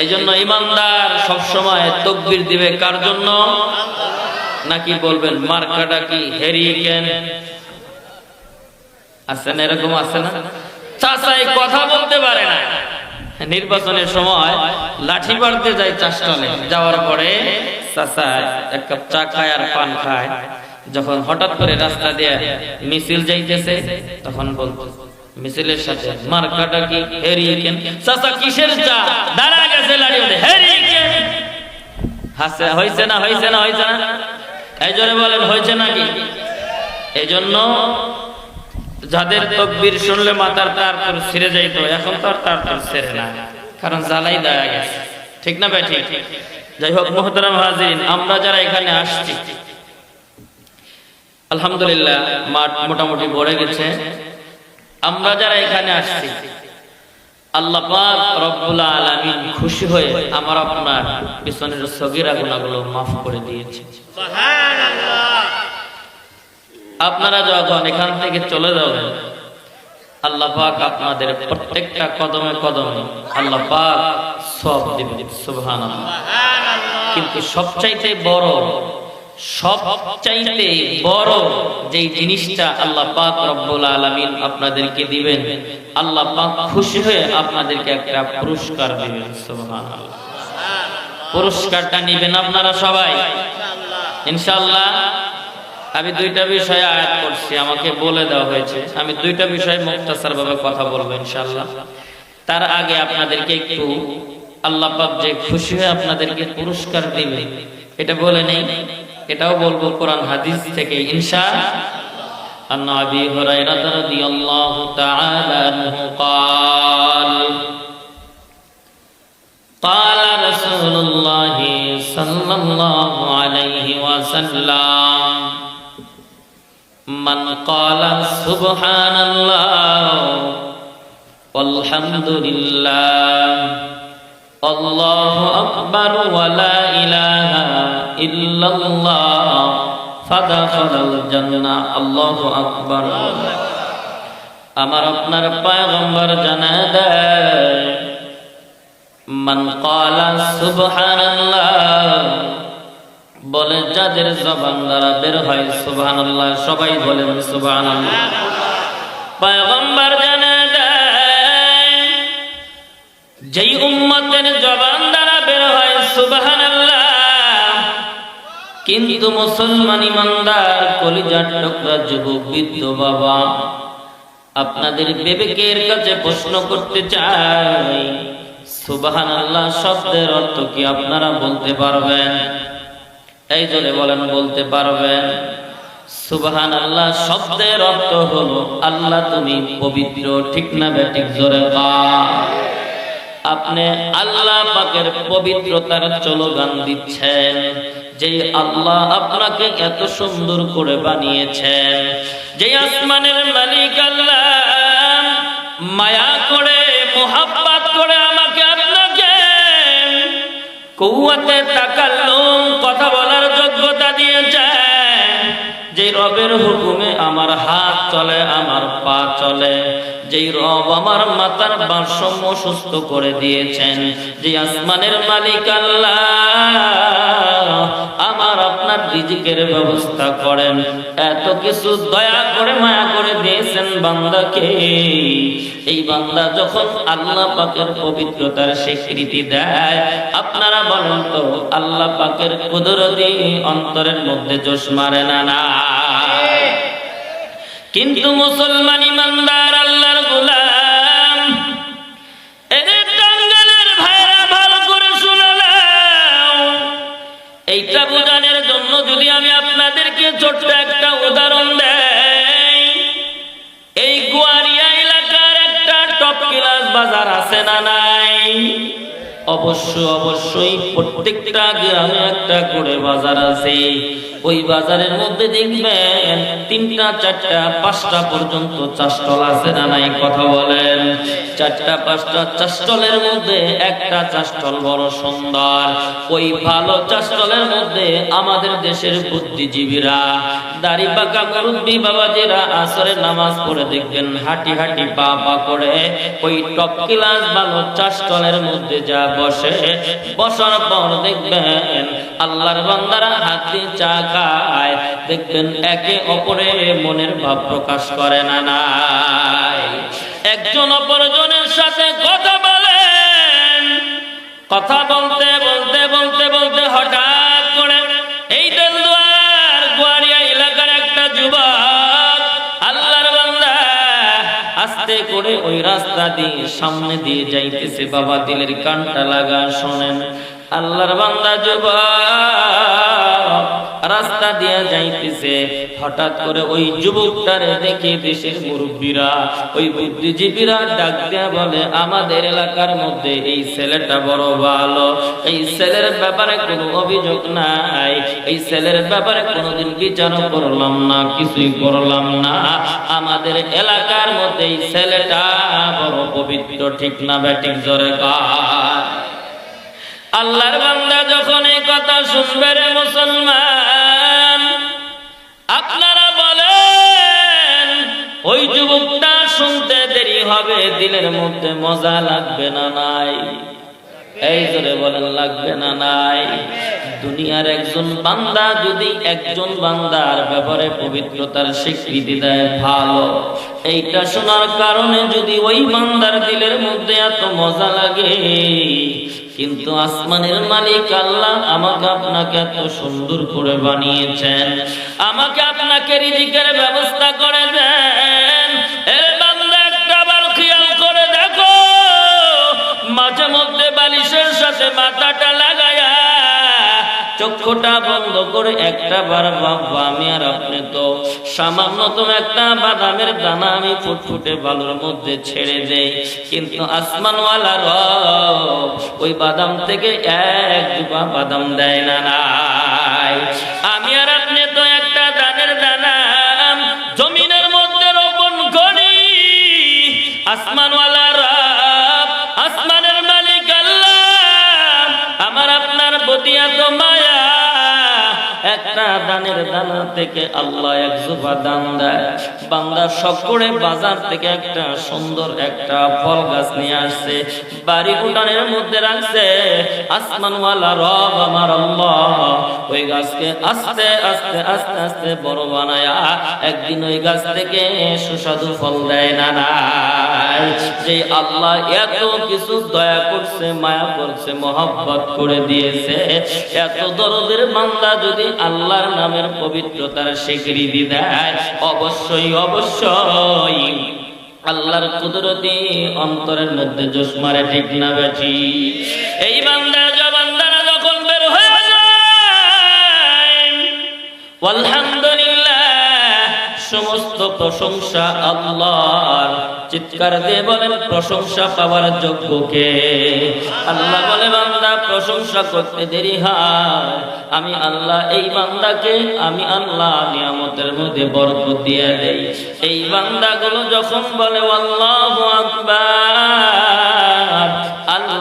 এই জন্য ইমানদার সবসময় তকবির দিবে কার জন্য? নাকি বলবেন, মার্কাটা কি হেরিকেন? আছে না এরকম আছে না? চাচাই কথা বলতে পারে না। নির্বাচনের সময় লাঠি মারতে যায় চাষটলে যাওয়ার পরে এক কাপ চা খায় আর পান খায়। যখন হঠাৎ করে রাস্তা দিয়ে মিছিল যাইতেছে, তখন বলতো মিছিলের সাথে মার্কাটা কি হেরিকেন চাচা কিসের চা? দাঁড়া গেছে লাঠি বলে হাসে হয়েছে না হয়েছে না হয়েছে না? এই জন্য বলেন হয়েছে নাকি? এই জন্য যাদের তকবীর শুনলে মাথার তার তোর ছিঁড়ে যাইতো, এখন তো আর তার তোর ছেড়ে না। কারণ জ্বালাই দেয়া গেছে। ঠিক না ভাই, ঠিক? যাই হোক, মোহতারাম হাজির আমরা যারা এখানে আসছি, আলহামদুলিল্লাহ, মাঠ মোটামুটি ভরে গেছে। আমরা যারা এখানে আসছি, আল্লাহ পাক রব্বুল খুশি হয়ে আমার আপনার পিছনের সগীরা গুনাহগুলো মাফ করে দিয়েছে। আপনারা যখন এখান থেকে চলে যাবেন, আল্লাহ পাক আপনাদের প্রত্যেকটা কদমে কদমে আল্লাহ পাক সব দিবেন, সুবহানাল্লাহ। কিন্তু সবচাইতে বড় সবচাইতে বড় যে জিনিসটা আল্লাহ পাক রব্বুল আলামিন আপনাদেরকে দিবেন, আল্লাহ পাক খুশি হয়ে আপনাদেরকে একটা পুরস্কার দিবেন পুরস্কারটা নেবেন আপনারা সবাই? ইনশাআল্লাহ। আমি দুইটা বিষয়ে আয়াত করছি আমাকে বলে দেওয়া হয়েছে। আমি দুইটা বিষয়ে মুক্তাসার ভাবে কথা বলব, ইনশাআল্লাহ। তার আগে আপনাদেরকে একটু আল্লাহ পাক যে খুশি হয়ে আপনাদেরকে পুরস্কার দিবে এটা বলে নেই। এটাও বলবো কোরআন হাদিস থেকে ইনশা عن ابي هريره رضي الله تعالى عنه قال قال رسول الله صلى الله عليه وسلم من قال سبحان الله والحمد لله الله أكبر ولا إله ইল্লাল্লাহ ফাদাখালাল জান্নাহ, আল্লাহু আমার আপনার পয়গম্বর জানা দেয়, মান ক্বালা সুবহানাল্লাহ বলে যাদের জবান দ্বারা বের হয় সুবহানাল্লাহ, সবাই বলেন সুবহানাল্লাহ। পয়গম্বর জানা দেয়, যেই উম্মতের জবান দ্বারা বের হয় সুবহানাল্লাহ কিন্তু মুসলমান ইমানদার, কলিজার টুকরা যুবক, বৃদ্ধ বাবা, আপনাদের বিবেকের কাছে প্রশ্ন করতে চাই, সুবহানাল্লাহ, শব্দের অর্থ কি আপনারা বলতে পারবেন? এই জন্য বলেন, বলতে পারবেন। সুবহান আল্লাহ শব্দের অর্থ হলো, আল্লাহ তুমি পবিত্র, ঠিক না বেঠিক, জোরে আপনি আল্লাহ পাকের পবিত্রতার চলগান দিচ্ছেন। যে আল্লাহ আপনাকে এত সুন্দর করে বানিয়েছেন যে আসমানের মালিক আল্লাহ মায়া করে, মোহাব্বত করে আমাকে আপনাকে কৌয়াতে তাকাল্লুম, কথা বলার যোগ্যতা দিয়েছেন যে রবের হুকুমে আমার হাত চলে, আমার পা চলে, যেই রব আমার মাতার ভারসাম্য সুস্থ করে দিয়েছেন যে আসমানের মালিক আল্লাহ আমার আপনার রিজিকের ব্যবস্থা করেন। এত কিছু দয়া করে মায়া করে দিয়েছেন বান্দাকে। এই বান্দা যখন আল্লাহ পাকের পবিত্রতার স্বীকৃতি দেয় আপনারা বলেন তো আল্লাহ পাকের কুদরতি অন্তরের মধ্যে জোশ মারে না না? কিন্তু মুসলমান ইমানদার আল্লাহর গোলাম। এইটা বোঝানোর জন্য যদি আমি আপনাদেরকে ছোট্ট একটা উদাহরণ দেই, এই গুয়ারিয়া এলাকার একটা টপ ক্লাস বাজার আছে না নাই? অবশ্য, অবশ্যই প্রত্যেকটা গ্রামে একটা করে বাজার আছে। ওই বাজারের মধ্যে দেখবেন তিনটা, চারটা, পাঁচটা পর্যন্ত চাষটল আছে না নাই কথা বলেন? চারটা, পাঁচটা চাষটলের মধ্যে একটা চাষটল বড় সুন্দর। ওই ভালো চাষটলের মধ্যে আমাদের দেশের বুদ্ধিজীবীরা দাড়ি পাকা মুরব্বী বাবাজিরা আসরের নামাজ পড়ে দেখবেন, হাঁটি হাঁটি পা পা করে ওই টপ ক্লাস ভালো চাষটলের মধ্যে যা বসে, বসার পর দেখবেন আল্লাহর বান্দারা হাত দিয়ে চা খায় দেখবেন একে অপরে মনের ভাব প্রকাশ করে না, নাই। একজন অপরজনের সাথে কথা বলেন। কথা বলতে বলতে বলতে বলতে হঠাৎ করে এই দেলদুয়ার গোয়ারিয়া এলাকার একটা যুবক আস্তে করে ওই রাস্তা দিয়ে সামনে দিয়ে যাইতেছে। বাবা দিলের কানটা লাগা, শোনেন। আল্লাহর বান্দা যুবক রাস্তা দিয়া যাইতেছে। হঠাৎ করে ওই যুবকটারে দেখে দেশের মুরব্বীরা, ওই বুদ্ধিজীবীরা ডাক দেয়া বলে, আমাদের এলাকার মধ্যে এই ছেলেটা বড় ভালো। এই ছেলের ব্যাপারে কোনো অভিযোগ নাই। এই ছেলের ব্যাপারে কোনোদিন বিচার করলাম না, কিছুই করলাম না। আমাদের এলাকার মধ্যে এই ছেলেটা বড় পবিত্র, ঠিক না ব্যাটিক জোরে গায় আল্লাহর বান্দা যখন এই কথা শুনবে রে মুসলমান, আপনারা বলেন, ওই যুবকটা শুনতে দেরি হবে, দিলের মধ্যে মজা লাগবে না নাই? এই জোরে বলেন, লাগবে না নাই? দুনিয়ার একজন বান্দা যদি একজন বান্দার ব্যাপারে পবিত্রতার স্বীকৃতি দেয়, ভালো। এইটা শোনার কারণে যদি ওই বান্দার দিলের মধ্যে এত মজা লাগে, কিন্তু আসমানের মালিক আল্লাহ আমাকে আপনাকে এত সুন্দর করে বানিয়েছেন, আমাকে আপনাকে রিজিকের ব্যবস্থা করে দেন। মাঝে মধ্যে বালিশের সাথে মাথাটা লাগায়া চক্ষুটা বন্ধ করে একটা বার ভাববো আমি আর আপনি তো সামান্যতম একটা বাদামের দানা আমি ফুটফুটে বালুর মধ্যে ছেড়ে দেই। কিন্তু আসমানওয়ালা রব ওই বাদাম থেকে এক জুবা বাদাম দেয় না নাই। একটা দানের দানা থেকে আল্লাহ এক জুফা দান দেয়। বান্দা সকলে বাজার থেকে একটা সুন্দর একটা ফল গাছ নিয়ে আসছে। বাড়ি উঠানের মধ্যে রাখছে, আসমানওয়ালা রব আমার আল্লাহ ওই গাছকে আস্তে আস্তে আস্তে আস্তে বড় বানায়া একদিন ওই গাছ থেকে সুস্বাদু ফল দেয় না যে আল্লাহ এত কিছু দয়া করছে, মায়া করছে, মহব্বত করে দিয়েছে, এত দরদের বান্দা যদি আল্লাহর নামের পবিত্রতার স্বীকৃতি দেয়, অবশ্যই অবশ্যই। আল্লাহর কুদরতি অন্তরের মধ্যে জোশ মারে ঠিক না এই বান্দা জবান্দারা আলহামদুলিল্লাহ সমস্ত প্রশংসা আল্লাহর। চিৎকার দিয়ে বলেন, প্রশংসা পাওয়ার যোগ্য কে? আল্লাহ বলে, বান্দা, প্রশংসা করতে দেরি হয়। আমি আল্লাহ, এই বান্দাকে আমি আল্লাহ নিয়ামতের মধ্যে বরকত দিয়ে দেই। এই বান্দাগুলো যখন বলে, আল্লাহ আকবার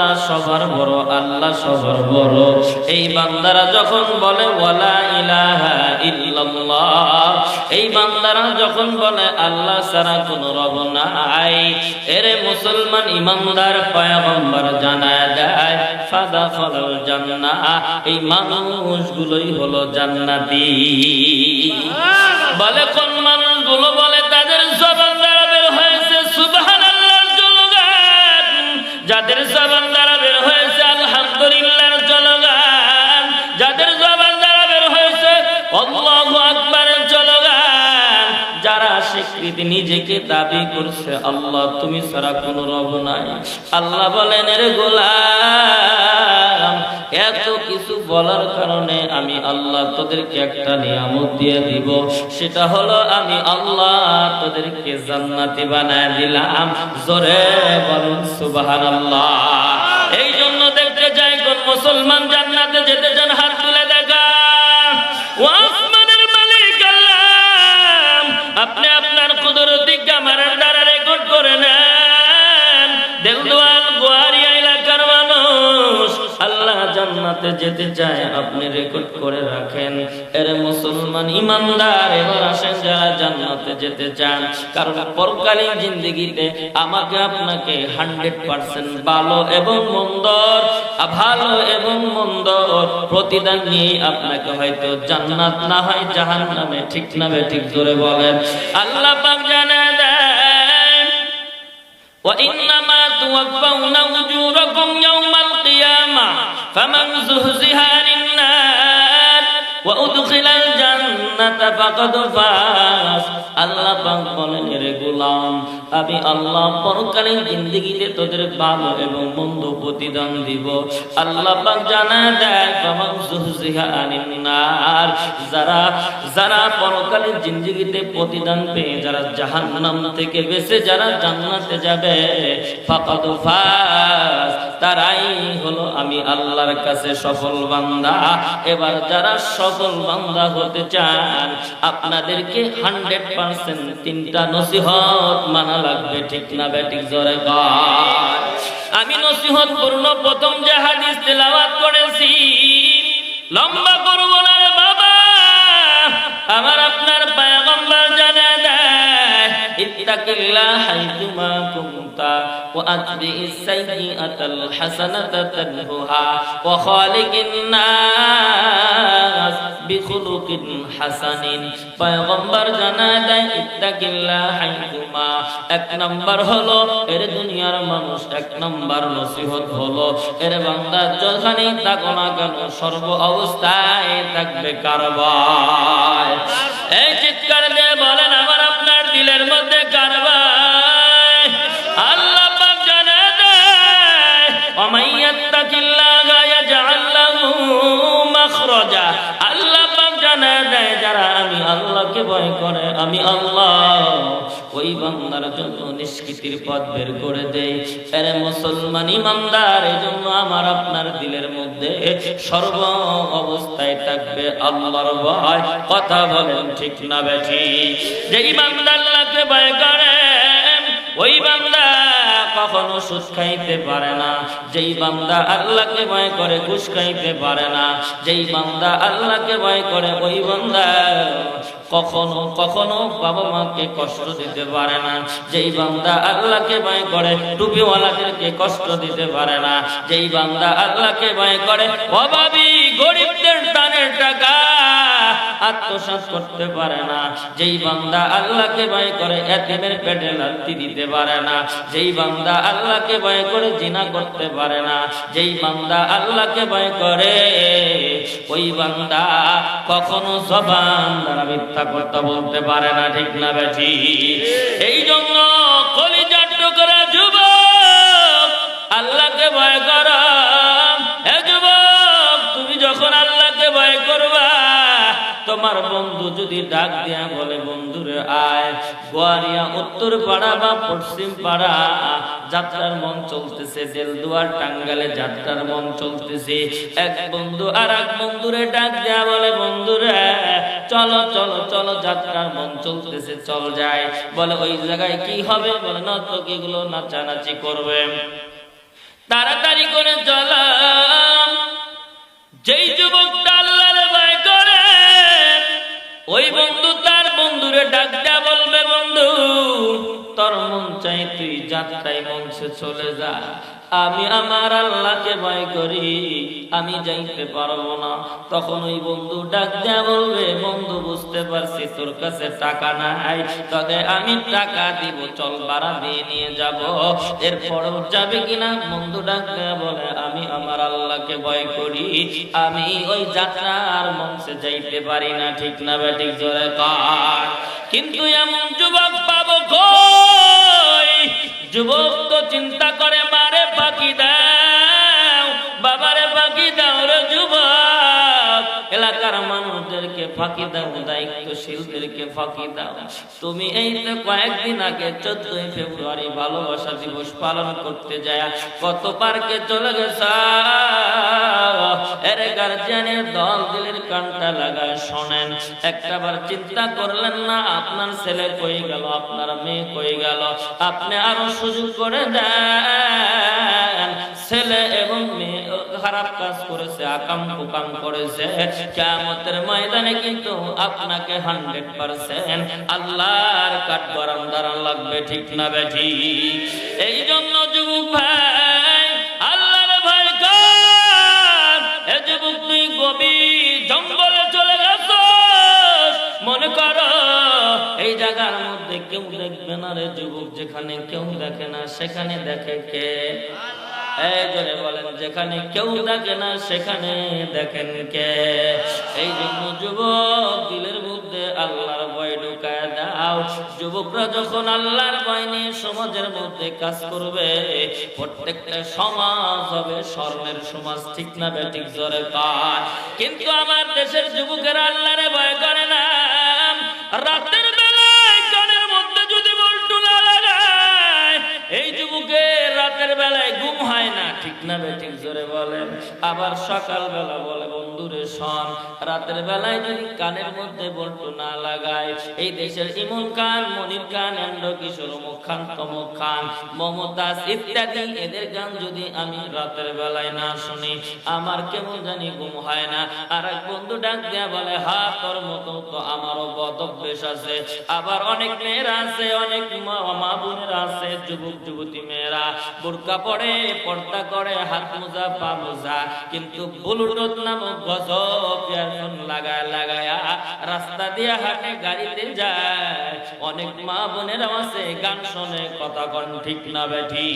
আল্লাহ সবার বড়, আল্লাহ সবার বড়। এই বান্দারা যখন বলে, ওয়ালা ইলাহা ইল্লাল্লাহ, এই বান্দারা যখন বলে, আল্লাহ ছাড়া কোনো রব নাই, এরে মুসলমান ইমানদার পয়গম্বর জানায় দেয়, ফাদা ফলাল জান্নাহ, এই মানুষগুলোই হলো জান্নাতি। বলে, কোন মানুষগুলো বলে, তাদের জবান দ্বারা যাদের জবান দ্বারা বের হয়েছে, আলহামদুলিল্লাহর জলগান যাদের জবান দ্বারা বের হয়েছে, আল্লাহু আকবারের জলগান যারা স্বীকৃতি নিজেকে দাবি করছে, আল্লাহ তুমি ছাড়া কোনো রব নাই। আল্লাহ বলেন, এর গোলাম এত কিছু বলার কারণে আমি আল্লাহ তোদেরকে একটা নিয়ামত দিয়ে দিব। সেটা হলো আমি আল্লাহ তোদেরকে জান্নাতি বানায় দিলাম। জোরে বলুন, সুবহানাল্লাহ। এই জন্য দেখতে যাই কোন মুসলমান জান্নাতে যেতে চান, হাত তুলে দেখা ও আসমানের মালিক আল্লাহ। আপনি আপনার জান্নাতে যেতে চায়, আপনি রেকর্ড করে রাখেন। এর মুসলমান ইমানদার এবার আসেন যারা জান্নাতে যেতে চান। কারণ পরকালীন জিন্দগিতে আমাকে আপনাকে হান্ড্রেড পার্সেন্ট ভালো এবং মন্দ ভালো এবং মন্দ প্রতিদান নিয়ে আপনাকে হয়তো জান্নাত না হয় জাহান নামে ঠিক নামে ঠিক করে বলেন। আল্লাহ জানা দেন وإنما توفون أجوركم يوم القيامة فمن زهزها عن النار وأدخل الجنة فقد فاز আল্লাহ পাক বলেন রে গোলাম আমি আল্লাহ পরকালীন জিন্দগিতে তোদের ভালো এবং মন্দ প্রতিদান দিব আল্লাহ পাক জানা দেয় ফামান জুহজিহা আনিন নার যারা যারা পরকালীন জিন্দগিতে প্রতিদান পেয়ে যারা জাহান্নাম থেকে বেঁচে যারা জান্নাতে যাবে ফাকাদ ফাজ তারাই হলো আমি আল্লাহর কাছে সফল বান্দা এবার যারা সফল বান্দা হতে চান, আপনাদেরকে হান্ড্রেড পার্সেন্ট তিনটা নসিহত মানা লাগবে, ঠিক না ব্যাটিক জোরে আমি নসিহত পূর্ণ প্রথম যে হাদিস তেলাওয়াত করেছি, লম্বা করব না বাবা আমার আপনার পায়গম্বর জানা দেয় ইত্তাকিল্লাহ হাইতুমা সাইয়্যাতাল হাসানাতা তানহুহা ওয়া খালিকিন হাসানিন। পয়গম্বর জানা দেয়, ইত্তাকিল্লাহ হাইকুমা এক নাম্বার হলো, এর দুনিয়ার মানুষ এক নাম্বার নসিহত হলো। এর বান্দা যখনই থাকো না কেন সর্ব অবস্থায় থাকবে কারবার। এই আল্লাহকে ভয় করে, আমি আল্লাহ। ওই বান্দার জন্য নিষ্কৃতির পথ বের করে দেই। এরে মুসলমান ইমানদার, এই জন্য আমার আপনার দিলের মধ্যে সর্ব অবস্থায় থাকবে আল্লাহর ভয়। কথা বলেন ঠিক না বেঠি যে ইমানদার আল্লাহকে ভয় করে, ওই বান্দা কখনো সুদ খাইতে পারে না। যেই বান্দা আল্লাহকে ভয় করে, ঘুষ খাইতে পারে না। যেই বান্দা আল্লাহকে ভয় করে, ওই বান্দা কখনো কখনো বাবা মাকে কষ্ট দিতে পারে না। যেই বান্দা আল্লাহকে ভয় করে, টুপিওয়ালাদেরকে কষ্ট দিতে পারে না। যেই বান্দা আল্লাহকে ভয় করে, অভাবী গরিবদের টানের টাকা আত্মসাৎ করতে পারে না। যেই বান্দা আল্লাহকে ভয় করে এতিমের পেটে লাত্তি দিতে পারে না। যেই বান্দা আল্লাহকে ভয় করে, জিনা করতে পারে না। যেই বান্দা আল্লাহকে ভয় করে, ওই বান্দা কখনো জবান দ্বারা মিথ্যা কথা বলতে পারে না, ঠিক না বেঠি? এই জন্য কলিজার টুকরা যুবক আল্লাহকে ভয় কর তোমার বন্ধু যদি ডাক দিয়া বলে, বন্ধুরে আয়, গোয়ারিয়া, উত্তর পাড়া বা পশ্চিম পাড়া, যাত্রার মন চলতেছে, দেলদুয়ার টাঙ্গালে যাত্রার মন চলতেছে। এক বন্ধু আর এক বন্ধুরে ডাক দেয়া বলে, বন্ধুরে, চলো চলো চলো, যাত্রার মন চলতেছে, চল যায় বলে, ওই জায়গায় কি হবে? বলে নর্তকী গুলো নাচানাচি করবে। তাড়াতাড়ি করে চলাম যেই যুবকটা ওই বন্ধু তার বন্ধুরে ডাক দেয়া বলবে, বন্ধু, তোর মন চাই তুই যাত্রায় মঞ্চে চলে যা। আমি আমার আল্লাহকে ভয় করি, আমি যাইতে পারব না। তখন ওই বন্ধু ডাক দেয়া বলবে, বন্ধু, বুঝতে পারছি তোর কাছে টাকা নাই। তবে আমি টাকা দিব, চল দিয়ে নিয়ে যাব। এরপরও যাবে কিনা? বন্ধু ডাক দেয়া বলে আমার আল্লাহকে ভয় করি। আমি ওই যাত্রার মঞ্চে যাইতে পারি না, ঠিক না ব্যাটিক জোরে কার। কিন্তু এমন যুবক পাবো কই? যুবক তো চিন্তা করে মারে বাকি দাও, বাবারে বাকি দাও রে যুবক। এলাকার মানুষদেরকে ফাঁকি দাও, দায়িত্বশীলদেরকে ফাঁকি দাও। তুমি এই তো কয়েকদিন আগে চোদ্দই ফেব্রুয়ারি ভালোবাসা দিবস পালন করতে যায়, কত পার্কে চলে গেছে? এর গার্জিয়ানের দল দিলের কানটা লাগায় শোনেন, একটাবার চিন্তা করলেন না, আপনার ছেলে কই গেল, আপনার মেয়ে কই গেল? আপনি আরও সুযোগ করে দেন, ছেলে এবং মেয়ে খারাপ কাজ করেছে, আকাম কুকাম করেছে কেমতের ময়দানে কিন্তু আপনাকে হান্ড্রেড পার্সেন্ট আল্লাহর কাঠ গরম দাঁড়ান লাগবে, ঠিক না বেঠি এই জন্য যুবক ভাই, আল্লাহর যুবক তুই জঙ্গলে চলে গেছ মনে করো, এই জায়গার মধ্যে কেউ দেখবে না রে যুবক, যেখানে কেউ দেখে না, সেখানে দেখে কে? এই বলেন, যেখানে কেউ দেখে না, সেখানে দেখেন কে? এই জন্য যুবক দিলের মধ্যে আল্লাহর ভয় ঢুকায় দাও। যুবকরা যখন আল্লাহর ভয় নিয়ে সমাজের মধ্যে কাজ করবে, প্রত্যেকটা সমাজ হবে স্বর্ণের সমাজ, ঠিক না বেঠিক জোরে পায় কিন্তু আমার দেশের যুবকেরা আল্লাহরে ভয় করে না। রাতের ঠিক না বেঠিক জোরে বলেন। আবার সকাল বেলা বন্ধুরে শোন। রাতের বেলায় যদি কানের মধ্যে বল্টু না লাগায়, এই দেশের ইমন খান মনির খান, এন্ড কিশোর মুখ খান খান, মমতাজ ইত্যাদি, এদের গান যদি আমি রাতের বেলায় না শুনি, আমার কেমন জানি ঘুম হয় না। আর এক বন্ধু ডাক দেয়া বলে, হা, তোর মতো তো আমারও বদ আছে। আবার অনেক মেয়েরা আছে, অনেক মা- বোনেরা আছে, যুবক, যুবতী মেয়েরা। বোরকা পরে, পর্দা করে, হাত মোজা, পা মোজা, কিন্তু ব্লুটুথ নামক গজব ইয়ারফোন লাগায় লাগায়া রাস্তা দিয়ে হাঁটে গাড়িতে যায় অনেক মা বোনেরা আছে গান শোনে কথা কন ঠিক না বেঠি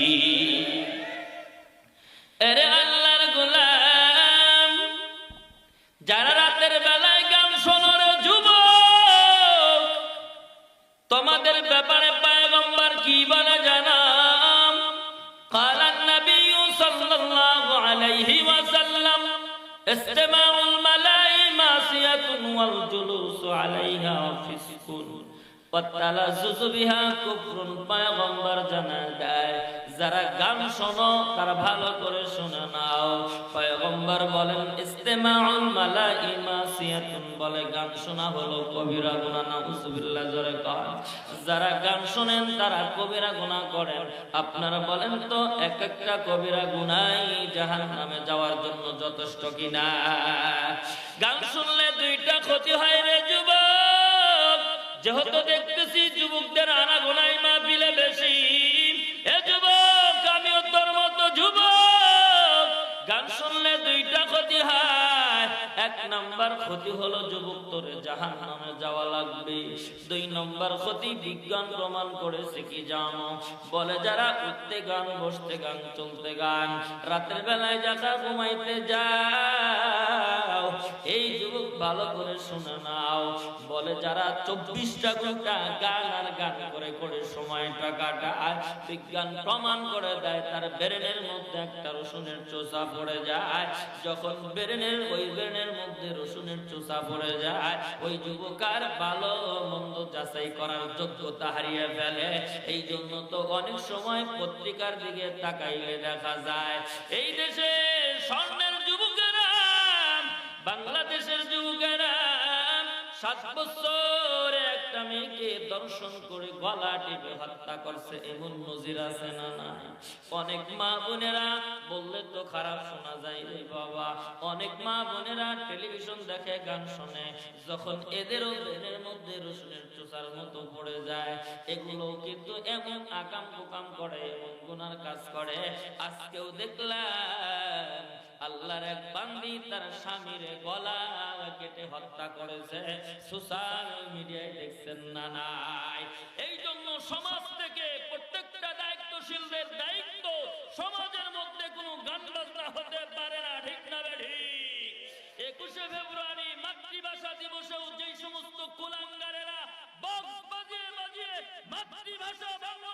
এরে আল্লাহর গোলাম যারা রাতের বেলায় গান শোনার যুবক তোমাদের ব্যাপারে পায়গম্বর কি বলে জানাম قال النبي صلى الله عليه وسلم استماع الملائكة معصية والجلوس عليها فسق. যারা গান তারা বলেন শোনেন, তারা কবিরা করেন। আপনারা বলেন তো, এক একটা কবিরা গুনাই জাহান্নামে যাওয়ার জন্য যথেষ্ট কিনা? গান শুনলে দুইটা ক্ষতি হয় রে যুবক। যেহেতু দেখতেছি যুবকদের আনাগোনাই মাহফিলে বেশি। এ যুবক আমিও তোর মতো যুবক। গান শুনলে দুইটা ক্ষতি হয়। এক নাম্বার ক্ষতি হলো যুবক তোরে জাহান নামে যাওয়া লাগবে। দুই নম্বর ক্ষতি বিজ্ঞান প্রমাণ করেছে কি জানো? বলে যারা উঠতে গান, বসতে গান, চলতে গান, রাতের বেলায় যারা ঘুমাইতে যাও এই যুবক ভালো করে শুনে নাও। বলে, যারা চব্বিশটা ঘণ্টা গান আর গান করে করে সময়টা কাটায় বিজ্ঞান প্রমাণ করে দেয়, তার ব্রেনের মধ্যে একটা রসুনের চোষা পড়ে যায়। যখন ব্রেনের, ওই ব্রেনের মধ্যে রসুনের চোষা পড়ে যায়, ওই যুবকার ভালো মন্দ যাচাই করার যোগ্যতা হারিয়ে ফেলে। এই জন্য তো অনেক সময় পত্রিকার দিকে তাকাইলে দেখা যায়, এই দেশে যুবকেরা বাংলাদেশের যুবকেরা সাত বছর একটা মেয়েকে দর্শন করে গলা টিপে হত্যা করছে, এমন নজির আছে না নাই? অনেক মা বোনেরা বললে তো খারাপ শোনা যায় রে বাবা। অনেক মা বোনেরা টেলিভিশন দেখে, গান শোনে, যখন এদেরও ব্রেনের মধ্যে রসুনের চোষার মতো পড়ে যায়। এগুলো কিন্তু এমন আকাম কুকাম করে, এমন গুনার কাজ করে। আজকেও দেখলাম আল্লাহর এক বান্দি তার স্বামীর গলা কেটে হত্যা করেছে। সোশ্যাল মিডিয়ায় দেখছেন না নাই এই জন্য সমাজ থেকে প্রত্যেকটা দায়িত্বশীলদের দায়িত্ব সমাজের মধ্যে কোনো গান বাজনা হতে পারে না, ঠিক না বেঠি একুশে ফেব্রুয়ারি মাতৃভাষা দিবসেও যেই সমস্ত কুলাঙ্গারেরা বক্স বাজিয়ে বাজিয়ে মাতৃভাষা বাংলা